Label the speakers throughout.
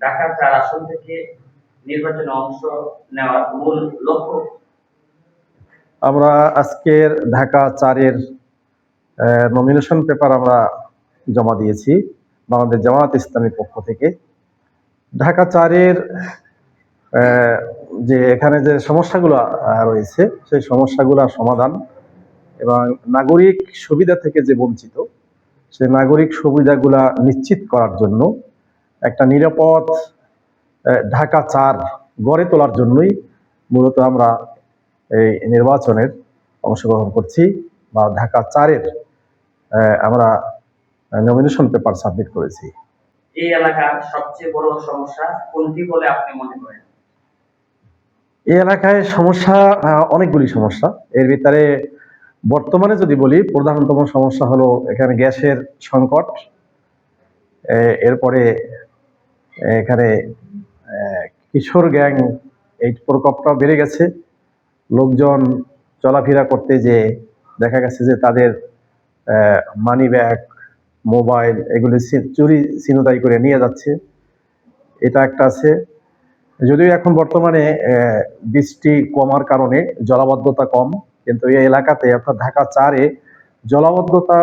Speaker 1: ঢাকা চার আসন থেকে নির্বাচনে অংশ নেওয়ার মূল লক্ষ্য।
Speaker 2: আমরা আজকের ঢাকা চারের নমিনেশন পেপার আমরা জমা দিয়েছি বাংলাদেশ জামায়াত ইসলামী পক্ষ থেকে। ঢাকা চারের যে এখানে যে সমস্যাগুলো রয়েছে, সেই সমস্যাগুলো সমাধান এবং নাগরিক সুবিধা থেকে যে বঞ্চিত, সেই নাগরিক সুবিধাগুলা নিশ্চিত করার জন্য একটা নিরাপদ ঢাকা চার গড়ে তোলার জন্যই মূলত আমরা এই নির্বাচনের অংশগ্রহণ করছি বা ঢাকা চারের আমরা নমিনেশন পেপার সাবমিট করেছি।
Speaker 1: এই এলাকার সবচেয়ে বড় সমস্যা কোনটি বলে আপনি মনে করেন?
Speaker 2: এই এলাকায় সমস্যা অনেকগুলি সমস্যা। এর ভিতরে বর্তমানে যদি বলি প্রধানতম সমস্যা হলো এখানে গ্যাসের সংকট এরপরে এখানে কিশোর গ্যাং এই প্রকোপটা বেড়ে গেছে। লোকজন চলাফেরা করতে যে দেখা গেছে যে তাদের মানি ব্যাগ মোবাইল এগুলি চুরি ছিনতাই করে নিয়ে যাচ্ছে। এটা একটা আছে। যদিও এখন বর্তমানে বৃষ্টি কমার কারণে জলাবদ্ধতা কম, কিন্তু এই এলাকাতে অর্থাৎ ঢাকা চারে জলাবদ্ধতা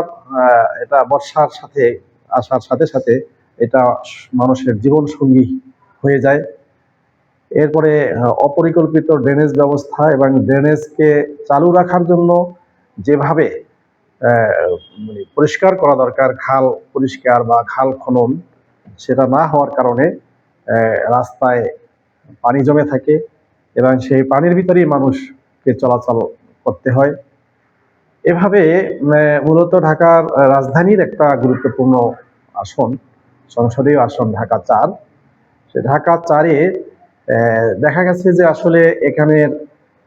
Speaker 2: এটা বর্ষার সাথে, আসার সাথে সাথে এটা মানুষের জীবন সঙ্গী হয়ে যায়। এরপরে অপরিকল্পিত ড্রেনেজ ব্যবস্থা এবং ড্রেনেজকে চালু রাখার জন্য যেভাবে মানে পরিষ্কার করা দরকার, খাল পরিষ্কার বা খাল খনন, সেটা না হওয়ার কারণে রাস্তায় পানি জমে থাকে এবং সেই পানির ভিতরেই মানুষকে চলাচল করতে হয়। এভাবে মূলত ঢাকার রাজধানীর একটা গুরুত্বপূর্ণ আসন। সংসদীয় আসন ঢাকা চার। সে ঢাকা চারে দেখা গেছে যে আসলে এখানের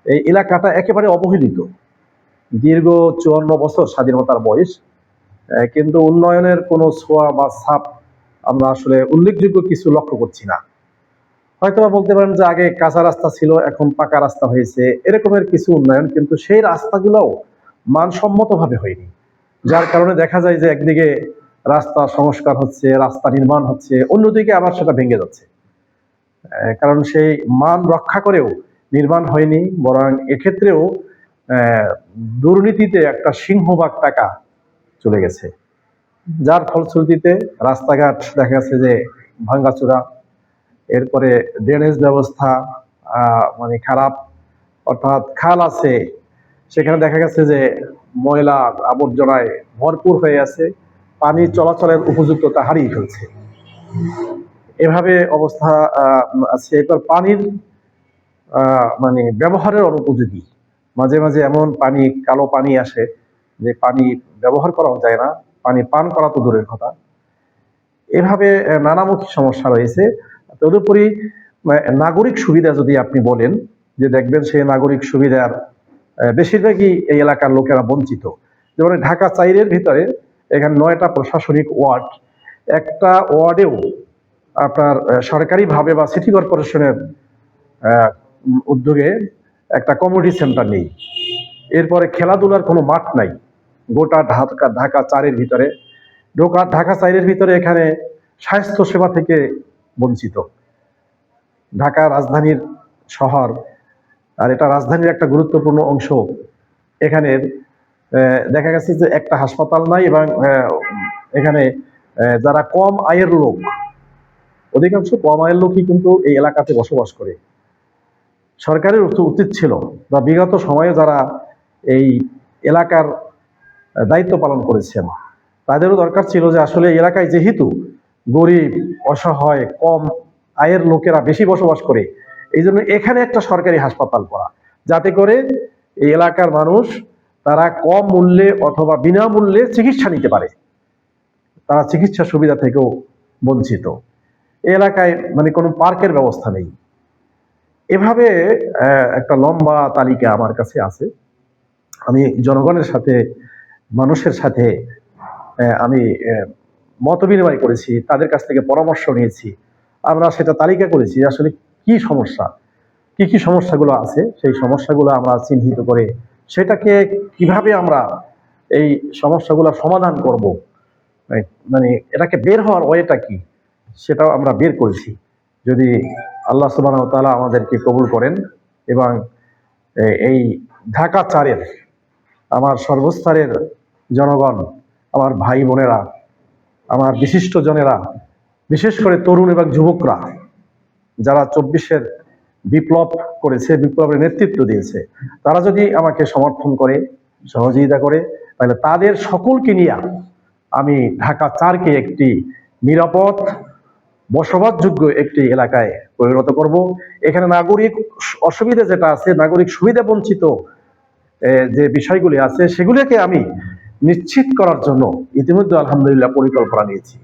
Speaker 2: এই এলাকাটা একেবারে অবহেলিত। দীর্ঘ চুয়ান্ন বছর স্বাধীনতার বয়স কিন্তু উন্নয়নের কোনো ছোঁয়া বা ছাপ আমরা আসলে উল্লেখযোগ্য কিছু লক্ষ্য করছি না। হয়তো বলতে পারেন যে আগে কাঁচা রাস্তা ছিল, এখন পাকা রাস্তা হয়েছে, এরকমের কিছু উন্নয়ন, কিন্তু সেই রাস্তাগুলোও মানসম্মতভাবে হয়নি। যার কারণে দেখা যায় যে একদিকে রাস্তা সংস্কার হচ্ছে, রাস্তা নির্মাণ হচ্ছে, অন্যদিকে আবার সেটা ভেঙে যাচ্ছে। কারণ সেই মান রক্ষা করেও নির্মাণ হয়নি, বরং এক্ষেত্রেও দুর্নীতিতে একটা সিংহভাগ টাকা চলে গেছে। যার ফলশ্রুতিতে রাস্তাঘাট দেখা গেছে যে ভাঙ্গাচোরা, এরপরে ড্রেনেজ ব্যবস্থা মানে খারাপ, অর্থাৎ খাল আছে, সেখানে দেখা গেছে যে ময়লা আবর্জনায় ভরপুর হয়ে আছে। পানি চলাচলের উপযুক্ততা হারিয়ে ফেলছে। এভাবে অবস্থা আছে। এরপর পানির মানে ব্যবহারের অনুপযোগী। মাঝে মাঝে এমন পানি, কালো পানি আসে যে পানি ব্যবহার করাও যায় না। পানি পান করা তো দূরের কথা। এভাবে নানামুখী সমস্যা রয়েছে। তদুপরি নাগরিক সুবিধা যদি আপনি বলেন, যে দেখবেন সেই নাগরিক সুবিধার বেশিরভাগই এই এলাকার লোকেরা বঞ্চিত। যেমন ঢাকা চাইরের ভিতরে এখানে নয়টা প্রশাসনিক ওয়ার্ড। একটা ওয়ার্ডেও আপনার সরকারিভাবে বা সিটি কর্পোরেশনের উদ্যোগে একটা কমিউনিটি সেন্টার নেই। এরপরে খেলাধুলার কোনো মাঠ নাই। গোটা ঢাকা ঢাকা চারের ভিতরে। ঢোকা ঢাকা চারের ভিতরে এখানে স্বাস্থ্য সেবা থেকে বঞ্চিত। ঢাকা রাজধানীর শহর, আর এটা রাজধানীর একটা গুরুত্বপূর্ণ অংশ। এখানের দেখা গেছে যে একটা হাসপাতাল নাই এবং এখানে যারা কম আয়ের লোক, অধিকাংশ কম আয়ের লোকই কিন্তু এই এলাকাতে বসবাস করে। সরকারের উচ- উচিত ছিল বা বিগত সময়ে যারা এই এলাকার দায়িত্ব পালন করেছেন, তাদেরও দরকার ছিল যে আসলে এলাকায় যেহেতু গরিব, অসহায়, কম আয়ের লোকেরা বেশি বসবাস করে এই জন্য এখানে একটা সরকারি হাসপাতাল করা। যাতে করে এই এলাকার মানুষ তারা কম মূল্যে অথবা বিনামূল্যে চিকিৎসা নিতে পারে। তারা চিকিৎসা সুবিধা থেকেও বঞ্চিত। এলাকায় মানে কোনো পার্কের ব্যবস্থা নেই। এভাবে একটা লম্বা তালিকা আমার কাছে আছে। আমি জনগণের সাথে, মানুষের সাথে আমি মত বিনিময় করেছি, তাদের কাছ থেকে পরামর্শ নিয়েছি। আমরা সেটা তালিকা করেছি আসলে কি সমস্যা, কি কি সমস্যাগুলো আছে? সেই সমস্যাগুলো আমরা চিহ্নিত করে সেটাকে কীভাবে আমরা এই সমস্যাগুলো সমাধান করব? মানে এটাকে বের হওয়ার ওয়েটা কি? সেটাও আমরা বের করেছি। যদি আল্লাহ সুবাহ তালা আমাদেরকে কবুল করেন এবং এই ঢাকা চারের আমার সর্বস্তরের জনগণ, আমার ভাই বোনেরা, আমার বিশিষ্ট জনেরা, বিশেষ করে তরুণ এবং যুবকরা, যারা চব্বিশের বিপ্লব করেছে, বিপ্লবের নেতৃত্ব দিয়েছে। তারা যদি আমাকে সমর্থন করে, সহযোগিতা করে, তাহলে তাদের সকলকে নিয়ে আমি ঢাকা চারকে একটি নিরাপদ, বসবাসযোগ্য একটি এলাকায় পরিণত করব। এখানে নাগরিক অসুবিধা যেটা আছে, নাগরিক সুবিধা বঞ্চিত যে বিষয়গুলি আছে, সেগুলিকে আমি নিশ্চিত করার জন্য ইতিমধ্যে আলহামদুলিল্লাহ পরিকল্পনা নিয়েছি।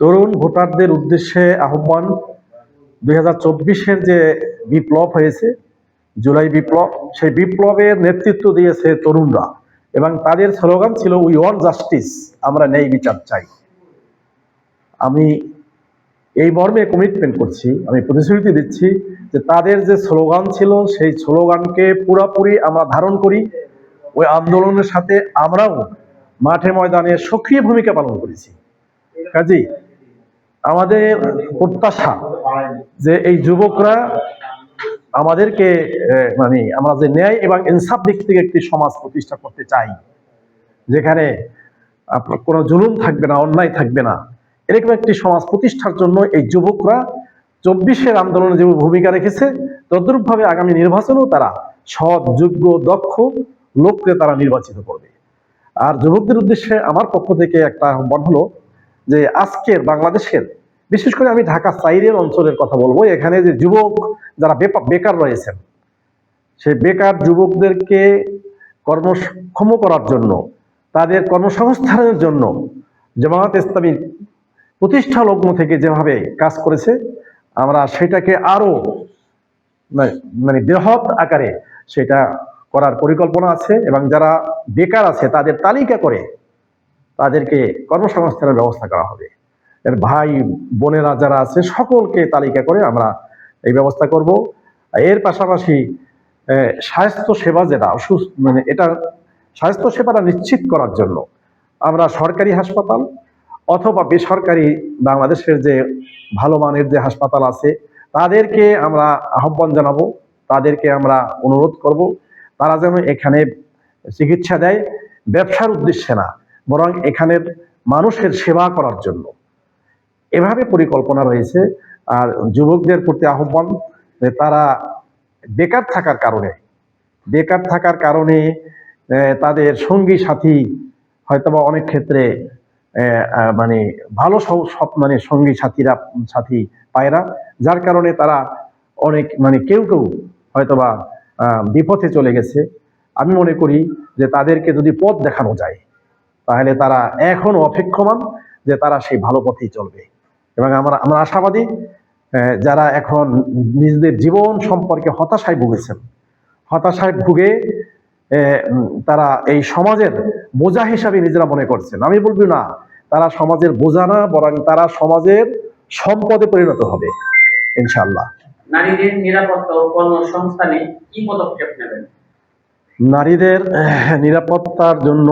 Speaker 1: তরুণ ভোটারদের
Speaker 2: উদ্দেশ্যে আহ্বান, দুই চব্বিশের যে বিপ্লব হয়েছে, জুলাই বিপ্লব, সেই বিপ্লবের নেতৃত্ব দিয়েছে তরুণরা এবং তাদের স্লোগান ছিল উই ওয়ান জাস্টিস আমরা ন্যায় বিচার চাই। আমি এই মর্মে কমিটমেন্ট করছি, আমি প্রতিশ্রুতি দিচ্ছি যে তাদের যে স্লোগান ছিল, সেই স্লোগানকে পুরোপুরি আমরা ধারণ করি। ওই আন্দোলনের সাথে আমরাও মাঠে ময়দানে সক্রিয় ভূমিকা পালন করেছি। কাজী আমাদের প্রত্যাশা যে এই যুবকরা আমাদেরকে মানে আমরা যে ন্যায় এবং ইনসাফ দিক থেকে একটি সমাজ প্রতিষ্ঠা করতে চাই, যেখানে কোনো জুলুম থাকবে না, অন্যায় থাকবে না, এরকম একটি সমাজ প্রতিষ্ঠার জন্য এই যুবকরা চব্বিশের আন্দোলনে যে ভূমিকা রেখেছে, তদ্রূপভাবে আগামী নির্বাচনেও তারা সৎ, যোগ্য, দক্ষ লোককে তারা নির্বাচিত করবে। আর যুবকদের উদ্দেশ্যে আমার পক্ষ থেকে একটা আহ্বান হলো যে আজকের বাংলাদেশের, বিশেষ করে আমি ঢাকা সাইরের অঞ্চলের কথা বলব, এখানে যে যুবক যারা বেকার রয়েছেন সেই বেকার যুবকদেরকে কর্মক্ষম করার জন্য, তাদের কর্মসংস্থানের জন্য জামায়াত ইসলামী প্রতিষ্ঠা লগ্ন থেকে যেভাবে কাজ করেছে, আমরা সেটাকে আরও মানে- মানে বৃহৎ আকারে সেটা করার পরিকল্পনা আছে এবং যারা বেকার আছে তাদের তালিকা করে তাদেরকে কর্মসংস্থানের ব্যবস্থা করা হবে। এর ভাই বোনেরা যারা আছে সকলকে তালিকা করে আমরা এই ব্যবস্থা করব। এর পাশাপাশি স্বাস্থ্য সেবা যেটা, অসুস্থ মানে এটা স্বাস্থ্য সেবাটা নিশ্চিত করার জন্য আমরা সরকারি হাসপাতাল অথবা বেসরকারি বাংলাদেশের যে ভালো মানের যে হাসপাতাল আছে, তাদেরকে আমরা আহ্বান জানাব, তাদেরকে আমরা অনুরোধ করব। তারা যেন এখানে চিকিৎসা দেয়, ব্যবসার উদ্দেশ্যে না, বরং এখানের মানুষের সেবা করার জন্য। এভাবে পরিকল্পনা রয়েছে, আর যুবকদের প্রতি আহ্বান তারা বেকার থাকার কারণে, বেকার থাকার কারণে তাদের সঙ্গী সাথী হয়তোবা অনেক ক্ষেত্রে মানে ভালো সব- মানে সঙ্গী সাথীরা, সাথী পায় না যার কারণে তারা অনেক মানে কেউ কেউ হয়তোবা বিপথে চলে গেছে। আমি মনে করি যে তাদেরকে যদি পথ দেখানো যায়, তাহলে তারা এখনও অপেক্ষমান যে তারা সেই ভালো পথেই চলবে। এবং আমরা আমরা আশাবাদী যারা এখন নিজেদের জীবন সম্পর্কে হতাশায় ভুগেছেন, হতাশায় ভুগে তারা এই সমাজের বোঝা হিসাবে নিজেরা মনে করছেন। আমি বলব না, তারা সমাজের বোঝা না, বরং তারা সমাজের সম্পদে পরিণত হবে ইনশাল্লাহ
Speaker 1: নারীদের নিরাপত্তা ও কর্মসংস্থানে কি পদক্ষেপ নেবেন?
Speaker 2: নারীদের নিরাপত্তার জন্য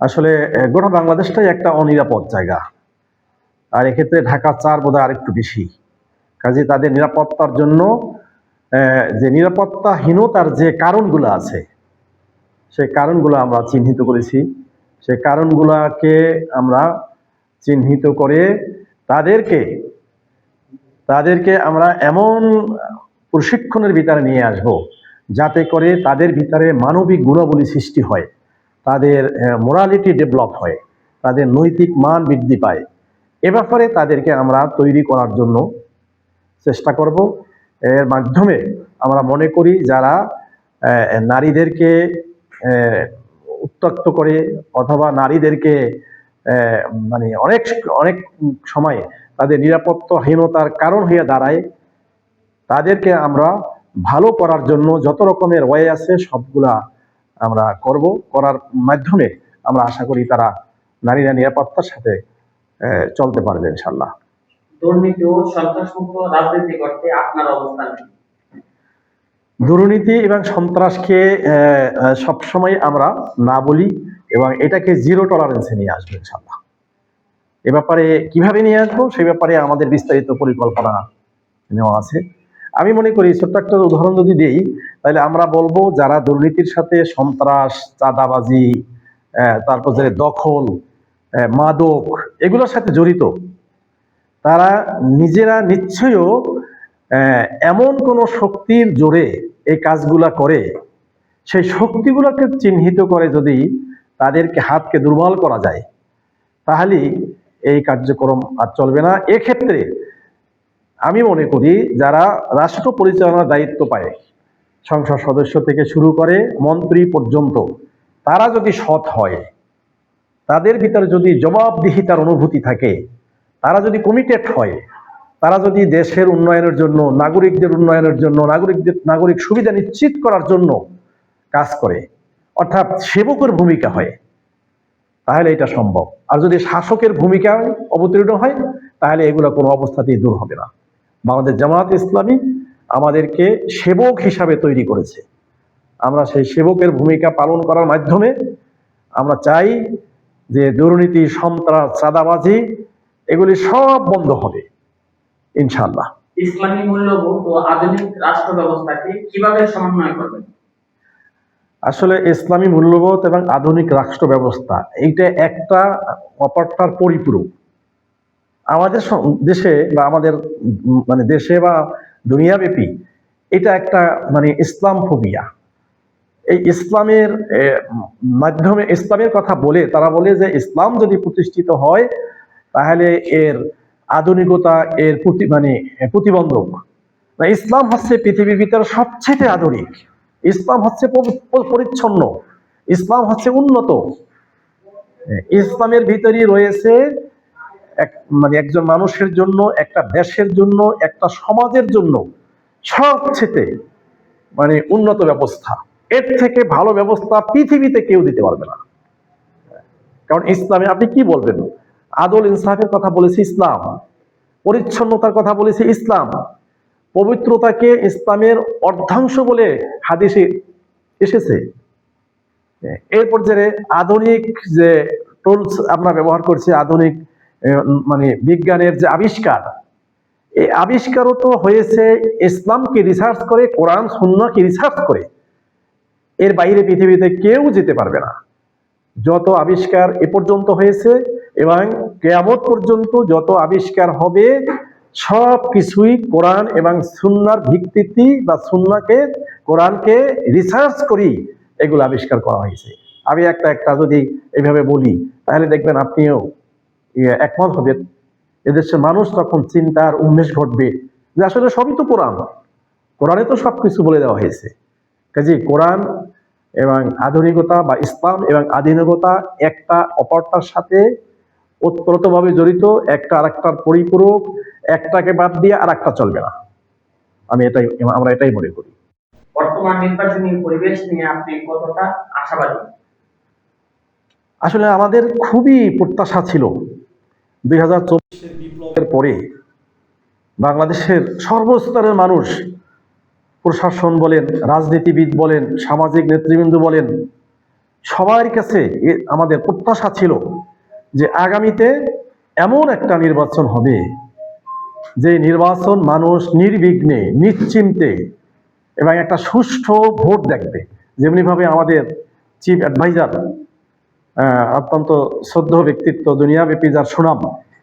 Speaker 2: আসলে গোটা বাংলাদেশটাই একটা অনিরাপদ জায়গা। আর এক্ষেত্রে ঢাকা চার বোধহয় আরেকটু বেশি। কাজে তাদের নিরাপত্তার জন্য যে নিরাপত্তাহীনতার যে কারণগুলো আছে, সেই কারণগুলো আমরা চিহ্নিত করেছি। সেই কারণগুলোকে আমরা চিহ্নিত করে তাদেরকে তাদেরকে আমরা এমন প্রশিক্ষণের ভিতরে নিয়ে আসব, যাতে করে তাদের ভিতরে মানবিক গুণাবলী সৃষ্টি হয়, তাদের মোরালিটি ডেভেলপ হয়, তাদের নৈতিক মান বৃদ্ধি পায়। এ ব্যাপারে তাদেরকে আমরা তৈরি করার জন্য চেষ্টা করব। এর মাধ্যমে আমরা মনে করি যারা নারীদেরকে উত্তক্ত করে অথবা নারীদেরকে মানে অনেক অনেক সময় তাদের নিরাপত্তাহীনতার কারণ হয়ে দাঁড়ায় তাদেরকে আমরা ভালো করার জন্য যত রকমের ওয়ে আছে সবগুলা আমরা করব করার মাধ্যমে আমরা আশা করি তারা নারীরা নিরাপত্তার সাথে চলতে পারবে ইনশাল্লাহ
Speaker 1: দুর্নীতি ও সন্ত্রাসমুক্ত রাজনীতি করতে আপনার অবস্থান
Speaker 2: দুর্নীতি এবং সন্ত্রাসকে সবসময় আমরা না বলি এবং এটাকে জিরো টলারেন্সে নিয়ে আসব ইনশাল্লাহ এ ব্যাপারে কীভাবে নিয়ে আসব সেই ব্যাপারে আমাদের বিস্তারিত পরিকল্পনা নেওয়া আছে। আমি মনে করি, ছোট্ট একটা উদাহরণ যদি দিই, তাহলে আমরা বলব, যারা দুর্নীতির সাথে সন্ত্রাস, চাঁদাবাজি তারপর যে দখল মাদক, এগুলোর সাথে জড়িত, তারা নিজেরা নিশ্চয়ও এমন কোনো শক্তির জোরে এই কাজগুলা করে, সেই শক্তিগুলোকে চিহ্নিত করে যদি তাদেরকে হাতকে দুর্বল করা যায় তাহলে এই কার্যক্রম আর চলবে না। এক্ষেত্রে আমি মনে করি যারা রাষ্ট্র পরিচালনার দায়িত্ব পায়, সংসদ সদস্য থেকে শুরু করে মন্ত্রী পর্যন্ত, তারা যদি সৎ হয়, তাদের ভিতরে যদি জবাবদিহিতার অনুভূতি থাকে, তারা যদি কমিটেড হয়, তারা যদি দেশের উন্নয়নের জন্য, নাগরিকদের উন্নয়নের জন্য, নাগরিকদের, নাগরিক সুবিধা নিশ্চিত করার জন্য কাজ করে, অর্থাৎ সেবকের ভূমিকা হয় তাহলে এটা সম্ভব। আর যদি শাসকের ভূমিকা অবতীর্ণ হয়, তাহলে এগুলো কোনো অবস্থাতেই দূর হবে না। বাংলাদেশ জামায়াত ইসলামী আমাদেরকে সেবক হিসাবে তৈরি করেছে। আমরা সেই সেবকের ভূমিকা পালন করার মাধ্যমে আমরা চাই যে দুর্নীতি, সন্ত্রাস, চাঁদাবাজি, এগুলি সব বন্ধ হবে ইনশাল্লাহ
Speaker 1: ইসলামী মূল্যবোধ ও আধুনিক রাষ্ট্র ব্যবস্থাকে কীভাবে সমন্বয় করবেন?
Speaker 2: আসলে ইসলামী মূল্যবোধ এবং আধুনিক রাষ্ট্র ব্যবস্থা, এইটা একটা অপরটার পরিপূরক। আমাদের দেশে বা আমাদের মানে দেশে বা দুনিয়াব্যাপী এটা একটা মানে ইসলাম ফোবিয়া এই ইসলামের মাধ্যমে ইসলামের কথা বলে, তারা বলে যে ইসলাম যদি প্রতিষ্ঠিত হয়, তাহলে এর আধুনিকতা, এর প্রতি মানে প্রতিবন্ধক। ইসলাম হচ্ছে পৃথিবীর ভিতরে সবচেয়ে আধুনিক। ইসলাম হচ্ছে পরিচ্ছন্ন, ইসলাম হচ্ছে উন্নত। ইসলামের ভিতরেই রয়েছে এক মানে একজন মানুষের জন্য, একটা দেশের জন্য, একটা সমাজের জন্য সবচেয়ে মানে উন্নত ব্যবস্থা। এর থেকে ভালো ব্যবস্থা পৃথিবীতে কেউ দিতে পারবে না। কারণ ইসলামে আপনি কি বলবেন? আদল ইনসাফের কথা বলেছে ইসলাম, পরিচ্ছন্নতার কথা বলেছে ইসলাম। পবিত্রতাকে ইসলামের অর্ধাংশ বলে হাদিসে এসেছে। এরপর যে আধুনিক যে টুলস আমরা ব্যবহার করছি, আধুনিক মানে বিজ্ঞানের যে আবিষ্কার, এই আবিষ্কারও তো হয়েছে ইসলামকে রিসার্চ করে, কোরআন সুন্নাকে রিসার্চ করে। এর বাইরে পৃথিবীতে কেউ যেতে পারবে না। যত আবিষ্কার এ পর্যন্ত হয়েছে এবং কেয়ামত পর্যন্ত যত আবিষ্কার হবে সব কিছুই কোরআন এবং সুন্নার ভিত্তিতে বা সুন্নাকে, কোরআনকে রিসার্চ করি, এগুলো আবিষ্কার করা হয়েছে। আমি একটা একটা যদি এইভাবে বলি, তাহলে দেখবেন আপনিও একমত হবেন এদেশের মানুষ তখন চিন্তার উন্মেষ ঘটবে যে আসলে সবই তো কোরআন। কোরআনে তো সব কিছু বলে দেওয়া হয়েছে। কাজে কোরআন এবং আধুনিকতা বা ইসলাম এবং আধুনিকতা একটা অপরটার সাথে ওতপ্রোতভাবে জড়িত, একটা আরেকটার পরিপূরক একটাকে বাদ দিয়ে আর একটা চলবে না। আমি এটাই আমরা এটাই মনে করি।
Speaker 1: বর্তমান নির্বাচনী পরিবেশ নিয়ে আপনি কতটা আশাবাদী?
Speaker 2: আসলে আমাদের খুবই প্রত্যাশা ছিল দুই হাজার চব্বিশের বিপ্লবের পরে বাংলাদেশের সর্বস্তরের মানুষ প্রশাসন বলেন রাজনীতিবিদ বলেন সামাজিক নেতৃবৃন্দ বলেন সবার কাছে আমাদের প্রত্যাশা ছিল যে আগামীতে এমন একটা নির্বাচন হবে যে নির্বাচন মানুষ নির্বিঘ্নে, নিশ্চিন্তে এবং একটা সুষ্ঠু ভোট দেখবে। যেমনিভাবে আমাদের চিফ অ্যাডভাইজার অত্যন্ত শ্রদ্ধ ব্যক্তিত্ব, দুনিয়াব্যাপী যার সুনাম,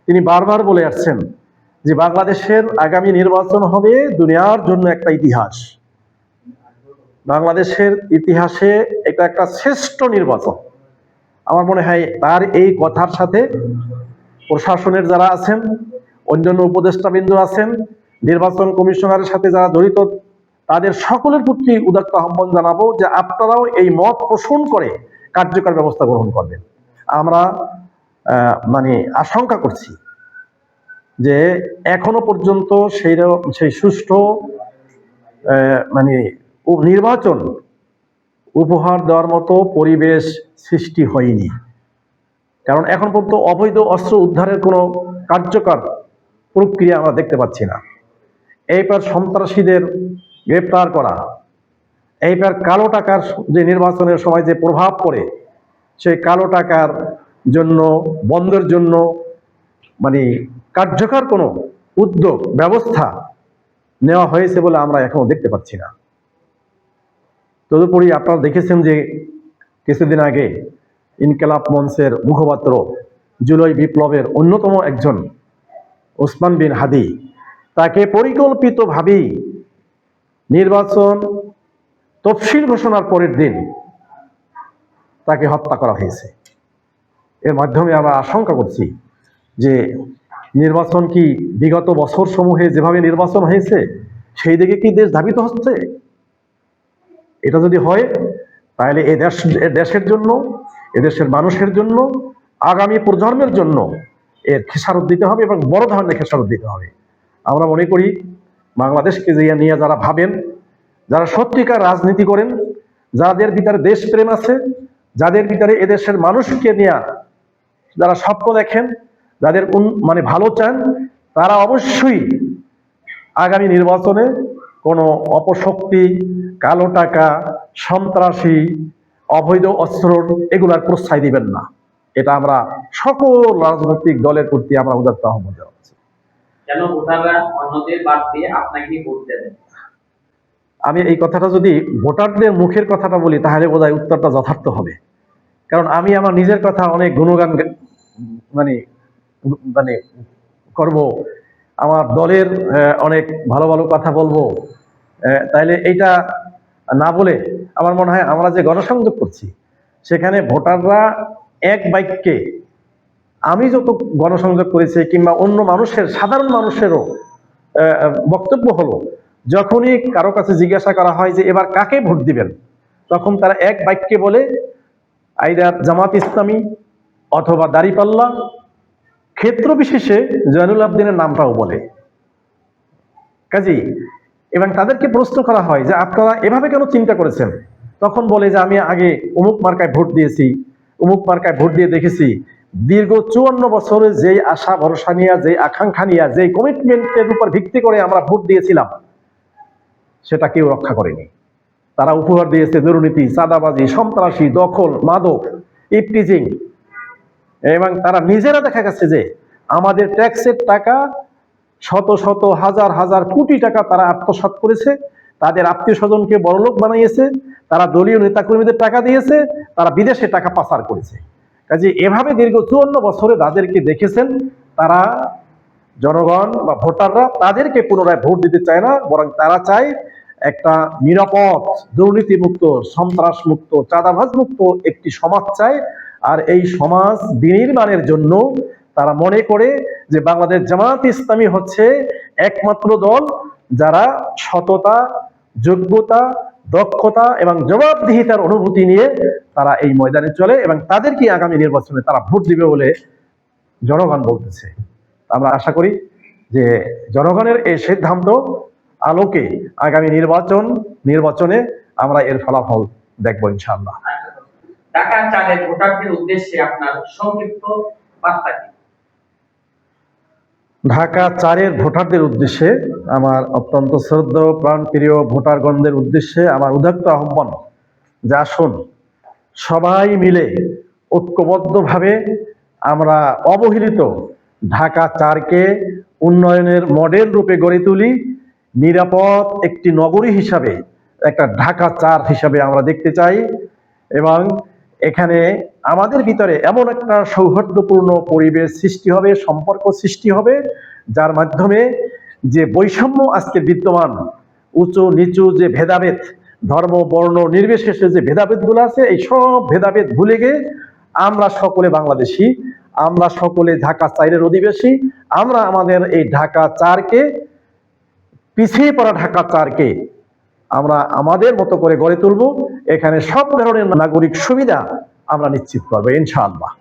Speaker 2: তিনি বারবার বলে আসছেন যে বাংলাদেশের আগামী নির্বাচন হবে দুনিয়ার জন্য একটা ইতিহাস। বাংলাদেশের ইতিহাসে এটা একটা শ্রেষ্ঠ নির্বাচন। আমার মনে হয় তার এই কথার সাথে প্রশাসনের যারা আছেন অন্যান্য উপদেষ্টাবৃন্দ আছেন, নির্বাচন কমিশনারের সাথে যারা জড়িত, তাদের সকলের প্রতি উদাত্ত আহ্বান জানাব যে আপনারাও এই মত পোষণ করে কার্যকর ব্যবস্থা গ্রহণ করবেন। আমরা মানে আশঙ্কা করছি যে এখনও পর্যন্ত সেই সেই সুষ্ঠু মানে নির্বাচন উপহার দেওয়ার মতো পরিবেশ সৃষ্টি হয়নি। কারণ এখন পর্যন্ত অবৈধ অস্ত্র উদ্ধারের কোনো কার্যকর প্রক্রিয়া আমরা দেখতে পাচ্ছি না। এইবার সন্ত্রাসীদের গ্রেপ্তার করা, এইবার কালো টাকার যে নির্বাচনের সময় যে প্রভাব পড়ে, সেই কালো টাকার জন্য, বন্ধের জন্য মানে কার্যকর কোনো উদ্যোগ, ব্যবস্থা নেওয়া হয়েছে বলে আমরা এখনও দেখতে পাচ্ছি না। তদুপরি আপনারা দেখেছেন যে কিছুদিন আগে ইনকেলাব মঞ্চের মুখপাত্র জুলাই বিপ্লবের অন্যতম একজন ওসমান বিন হাদি। তাকে পরিকল্পিতভাবেই নির্বাচন তফসিল ঘোষণার পরের দিন তাকে হত্যা করা হয়েছে। এর মাধ্যমে আমরা আশঙ্কা করছি যে নির্বাচন কি বিগত বছর সমূহে যেভাবে নির্বাচন হয়েছে, সেই দিকে কি দেশ ধাবিত হচ্ছে? এটা যদি হয়, তাহলে এ দেশ দেশের জন্য এদেশের মানুষের জন্য, আগামী প্রজন্মের জন্য এর খেসারত দিতে হবে এবং বড় ধরনের খেসারত দিতে হবে। আমরা মনে করি, বাংলাদেশকে যে নিয়ে যারা ভাবেন, যারা সত্যিকার রাজনীতি করেন, যাদের ভিতরে দেশপ্রেম আছে, যাদের ভিতরে এদেশের মানুষকে নিয়ে যারা স্বপ্ন দেখেন, যাদের মানে ভালো চান, তারা অবশ্যই আগামী নির্বাচনে কোনো অপশক্তি, কালো টাকা, সন্ত্রাসী, অবৈধ অস্ত্র এগুলার প্রশ্রয় দিবেন না। এটা আমরা সকল রাজনৈতিক দলের প্রতি আমরা উদাত্ত আহ্বান জানাচ্ছি।
Speaker 1: কেন ভোটাররা অন্যদের বাদ দিয়ে আপনাকে ভোট দেবেন
Speaker 2: আমি এই কথাটা যদি ভোটারদের মুখের কথাটা বলি তাহলে বোধহয় উত্তরটা যথার্থ হবে। কারণ আমি আমার নিজের কথা অনেক গুণগান মানে মানে করব। আমার দলের অনেক ভালো ভালো কথা বলব। তাইলে এইটা না বলে আমার মনে হয় আমরা যে গণসংযোগ করছি সেখানে ভোটাররা এক বাক্যে, আমি যত গণসংযোগ করেছি কিংবা অন্য মানুষের, সাধারণ মানুষেরও বক্তব্য হলো, যখনই কারও কাছে জিজ্ঞাসা করা হয় যে এবার কাকে ভোট দিবেন, তখন তারা এক বাক্যে বলে, আইদার জামাত ইসলামী অথবা দাড়িপাল্লা, ক্ষেত্র বিশেষে জয়নুল আবদিনের নামটাও বলে। কাজী, এবং তাদেরকে প্রশ্ন করা হয় যে আপনারা এভাবে কেন চিন্তা করেছেন? তখন বলে যে আমি আগে অমুক মার্কায় ভোট দিয়েছি অমুক মার্কায় ভোট দিয়ে দেখেছি। দীর্ঘ চুয়ান্ন বছরে যেই আশা, ভরসা নিয়ে, যেই আকাঙ্ক্ষা নিয়ে, যেই কমিটমেন্টের উপর ভিত্তি করে আমরা ভোট দিয়েছিলাম, সেটা কেউ রক্ষা করেনি। তারা উপহার দিয়েছে দুর্নীতি, চাঁদাবাজি, সন্ত্রাসী, দখল, মাদক, ইপটিজিং। এবং তারা নিজেরা দেখা গেছে যে আমাদের ট্যাক্সের টাকা, শত শত, হাজার হাজার কোটি টাকা তারা আত্মসাৎ করেছে। তাদের আত্মীয় স্বজনকে বড়লোক বানিয়েছে। তারা দলীয় নেতাকর্মীদের টাকা দিয়েছে, তারা বিদেশে টাকা পাচার করেছে। কাজে এভাবে দীর্ঘ চুয়ান্ন বছরে যাদেরকে দেখেছেন, তারা জনগণ বা ভোটাররা তাদেরকে পুনরায় ভোট দিতে চায় না, বরং তারা চায় একটা নিরাপদ, দুর্নীতিমুক্ত সন্ত্রাস মুক্ত চাঁদাবাজ মুক্ত একটি সমাজ চায়। আর এই সমাজ বিনির্মাণের জন্য তারা মনে করে যে বাংলাদেশ জামাত ইসলামী হচ্ছে একমাত্র দল যারা সততা, যোগ্যতা দক্ষতা এবং জবাবদিহিতার অনুভূতি নিয়ে তারা এই ময়দানে চলে এবং তাদেরকে আগামী নির্বাচনে তারা ভোট দিবে বলে জনগণ বলতেছে। আমরা আশা করি যে জনগণের এই সিদ্ধান্ত আলোকে আগামী নির্বাচন, নির্বাচনে আমরা এর ফলাফল দেখব ইনশাআল্লাহ।
Speaker 1: ঢাকা চারের ভোটারদের উদ্দেশ্যে আপনার সংক্ষিপ্ত বার্তা কি?
Speaker 2: ঢাকা চারের ভোটারদের উদ্দেশ্যে আমার অত্যন্ত শ্রদ্ধ প্রাণপ্রিয় ভোটারগণদের উদ্দেশ্যে আমার উদাত্ত আহ্বান যে আসুন সবাই মিলে ঐক্যবদ্ধভাবে আমরা অবহেলিত ঢাকা চারকে উন্নয়নের মডেল রূপে গড়ে তুলি, নিরাপদ একটি নগরী হিসাবে, একটা ঢাকা চার হিসাবে আমরা দেখতে চাই এবং এখানে আমাদের ভিতরে এমন একটা সৌহার্দ্যপূর্ণ পরিবেশ সৃষ্টি হবে, সম্পর্ক সৃষ্টি হবে, যার মাধ্যমে যে বৈষম্য আজকে বিদ্যমান, উঁচু নিচু যে ভেদাভেদ, ধর্ম, বর্ণ, নির্বিশেষে যে ভেদাভেদগুলো আছে, এই সব ভেদাভেদ ভুলে গিয়ে আমরা সকলে বাংলাদেশি, আমরা সকলে ঢাকা চারের অধিবেশী আমরা আমাদের এই ঢাকা চারকে, পিছিয়ে পড়া ঢাকা চারকে আমরা আমাদের মতো করে গড়ে তুলব। এখানে সব ধরনের নাগরিক সুবিধা আমরা নিশ্চিত করব ইনশাআল্লাহ।